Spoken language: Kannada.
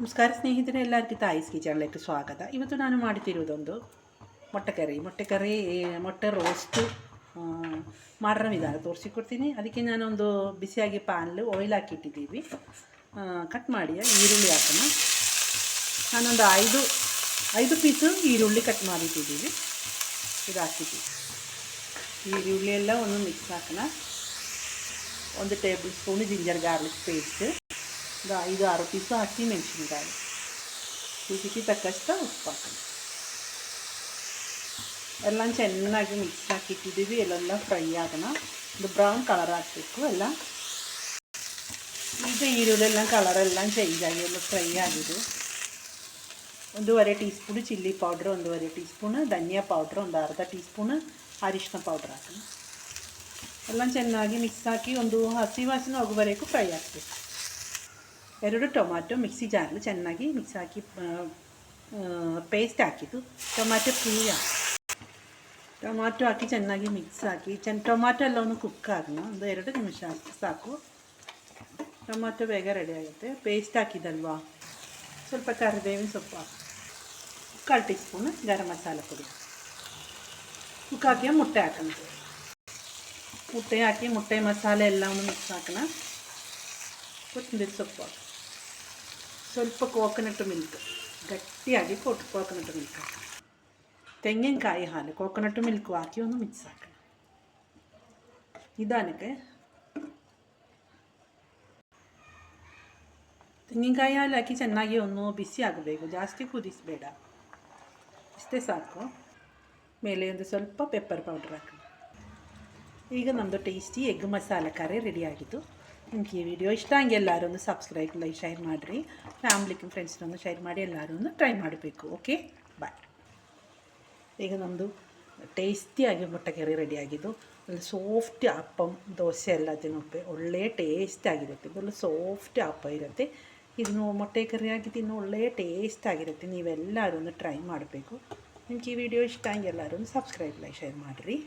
ನಮಸ್ಕಾರ ಸ್ನೇಹಿತರೆ, ಎಲ್ಲರಿಗೂ ತಾಯಿಸ್ ಕಿಚನ್ಲಕ್ಕೆ ಸ್ವಾಗತ. ಇವತ್ತು ನಾನು ಮಾಡುತ್ತಿರುವುದೊಂದು ಮೊಟ್ಟೆ ಕರಿ ಮೊಟ್ಟೆ ಕರಿ ಮೊಟ್ಟೆ ರೋಸ್ಟು ಮಾಡ್ರ ವಿಧಾನ ತೋರಿಸಿಕೊಡ್ತೀನಿ. ಅದಕ್ಕೆ ನಾನೊಂದು ಬಿಸಿಯಾಗಿ ಪಾನ್ಲು ಆಯಿಲ್ ಹಾಕಿಟ್ಟಿದ್ದೀವಿ. ಕಟ್ ಮಾಡಿ ಈರುಳ್ಳಿ ಹಾಕೋಣ. ನಾನೊಂದು ಐದು ಐದು ಪೀಸು ಈರುಳ್ಳಿ ಕಟ್ ಮಾಡಿಟ್ಟಿದ್ದೀವಿ. ಇದು ಹಾಕಿದ್ದೀವಿ. ಈರುಳ್ಳಿ ಎಲ್ಲ ಒಂದು ಮಿಕ್ಸ್ ಹಾಕೋಣ. ಒಂದು tablespoon ginger garlic paste ಒಂದು ಐದು ಆರು ಪೀಸು ಹಸಿ ಮೆಣಸಿನ್ಕಾಯಿ. ರುಚಿಗೆ ತಕ್ಕಷ್ಟು ಉಪ್ಪು ಹಾಕೋಣ ಎಲ್ಲ ಚೆನ್ನಾಗಿ ಮಿಕ್ಸ್ ಹಾಕಿಟ್ಟಿದ್ದೀವಿ ಎಲ್ಲೆಲ್ಲ ಫ್ರೈ ಆಗೋಣ ಒಂದು ಬ್ರೌನ್ ಕಲರ್ ಹಾಕಬೇಕು ಎಲ್ಲ. ಈಗ ಈರುಳ್ಳೆಲ್ಲ ಕಲರೆಲ್ಲ ಚೇಂಜ್ ಆಗಿ ಎಲ್ಲ ಫ್ರೈ ಆಗಿದೆ. ಒಂದೂವರೆ ಟೀ ಸ್ಪೂನು ಚಿಲ್ಲಿ ಪೌಡ್ರ್ ಒಂದೂವರೆ ಟೀ ಸ್ಪೂನು ಧನಿಯಾ ಪೌಡ್ರ್ ಒಂದು ಅರ್ಧ ಟೀ ಸ್ಪೂನು ಅರಿಶಿನ ಪೌಡ್ರ್ ಹಾಕೋಣ ಎಲ್ಲ ಚೆನ್ನಾಗಿ ಮಿಕ್ಸ್ ಹಾಕಿ ಒಂದು ಹಸಿ ವಾಸನೆ ಹೋಗುವವರೆಗೂ ಫ್ರೈ ಹಾಕಬೇಕು ಎರಡು ಟೊಮಾಟೊ ಮಿಕ್ಸಿ ಜಾರಲ್ಲಿ ಚೆನ್ನಾಗಿ ಮಿಕ್ಸ್ ಹಾಕಿ ಪೇಸ್ಟ್ ಹಾಕಿದ್ದು ಟೊಮಾಟೊ ಪುಳಿ ಹಾಕಿ ಟೊಮಾಟೊ ಹಾಕಿ ಚೆನ್ನಾಗಿ ಮಿಕ್ಸ್ ಹಾಕಿ ಚೆನ್ನ ಟೊಮಾಟೊ ಎಲ್ಲ ಒಂದು ಕುಕ್ ಆಗೋಣ ಒಂದು ಎರಡು ನಿಮಿಷ ಅಷ್ಟು ಸಾಕು ಟೊಮಾಟೊ ಬೇಗ ರೆಡಿ ಆಗುತ್ತೆ ಪೇಸ್ಟ್ ಹಾಕಿದಲ್ವಾ ಸ್ವಲ್ಪ ಕರಿಬೇವಿನ ಸೊಪ್ಪು ಹಾಕಿ ಕಾಲು ಟೀ ಸ್ಪೂನ್ ಗರಂ ಮಸಾಲೆ ಪುಡಿ ಕುಕ್ ಹಾಕಿ ಮೊಟ್ಟೆ ಹಾಕೋಣ ಮುಟ್ಟೆ ಹಾಕಿ ಮುಟ್ಟೆ ಮಸಾಲೆ ಎಲ್ಲವನ್ನು ಮಿಕ್ಸ್ ಹಾಕೋಣ ಕೊತ್ತಂಬರಿ ಸೊಪ್ಪು ಹಾಕಿ ಸ್ವಲ್ಪ ಕೋಕೋನಟ್ ಮಿಲ್ಕ್ ಗಟ್ಟಿಯಾಗಿ ಕೊಟ್ಟು ಕೋಕೋನಟ್ ಮಿಲ್ಕ್ ಹಾಕೋಣ ತೆಂಗಿನಕಾಯಿ ಹಾಲು ಕೋಕೋನಟ್ ಮಿಲ್ಕ್ ಹಾಕಿ ಒಂದು ಮಿಕ್ಸ್ ಹಾಕೋಣ. ನಿಧಾನಕ್ಕೆ. ತೆಂಗಿನಕಾಯಿ ಹಾಲು ಹಾಕಿ ಚೆನ್ನಾಗಿ ಒಂದು ಬಿಸಿ ಆಗಬೇಕು, ಜಾಸ್ತಿ ಕುದಿಸಬೇಡ. ಇಷ್ಟೇ ಸಾಕು. ಮೇಲೆ ಒಂದು ಸ್ವಲ್ಪ ಪೆಪ್ಪರ್ ಪೌಡ್ರ್ ಹಾಕೋಣ. ಈಗ ನಮ್ಮದು ಟೇಸ್ಟಿ ಎಗ್ ಮಸಾಲೆ ಕರೆ ರೆಡಿ ಆಗಿತ್ತು ನಿಮ್ಗೆ ಈ ವಿಡಿಯೋ ಇಷ್ಟ ಹಂಗೆ ಎಲ್ಲರೂ ಒಂದು ಸಬ್ಸ್ಕ್ರೈಬ್ ಲೈಕ್ ಶೇರ್ ಮಾಡಿರಿ ಫ್ಯಾಮ್ಲಿಗೆ ಫ್ರೆಂಡ್ಸ್ನೊಂದು ಶೇರ್ ಮಾಡಿ ಎಲ್ಲರೂ ಒಂದು ಟ್ರೈ ಮಾಡಬೇಕು ಓಕೆ ಬಾಯ್ ಈಗ ನಮ್ಮದು ಟೇಸ್ಟಿಯಾಗಿ ಮೊಟ್ಟೆಕರಿ ರೆಡಿ ಆಗಿದ್ದು ಅಲ್ಲಿ ಸಾಫ್ಟ್ ಅಪ್ಪಂ ದೋಸೆ ಎಲ್ಲ ತಿನ್ನೋಕೆ ಒಳ್ಳೆಯ ಟೇಸ್ಟ್ ಆಗಿರುತ್ತೆ ಒಳ್ಳೆ ಸಾಫ್ಟ್ ಅಪ್ಪ ಇರುತ್ತೆ ಇದನ್ನು ಮೊಟ್ಟೆ ಕರಿ ಆಗಿ ತಿನ್ನೋ ಒಳ್ಳೆಯ ಟೇಸ್ಟ್ ಆಗಿರುತ್ತೆ ನೀವೆಲ್ಲರೂ ಒಂದು ಟ್ರೈ ಮಾಡಬೇಕು ನಿಮ್ಗೆ ಈ ವಿಡಿಯೋ ಇಷ್ಟ ಹಂಗೆ ಎಲ್ಲರೂ ಒಂದು ಸಬ್ಸ್ಕ್ರೈಬ್ ಲೈಕ್ ಶೇರ್ ಮಾಡಿರಿ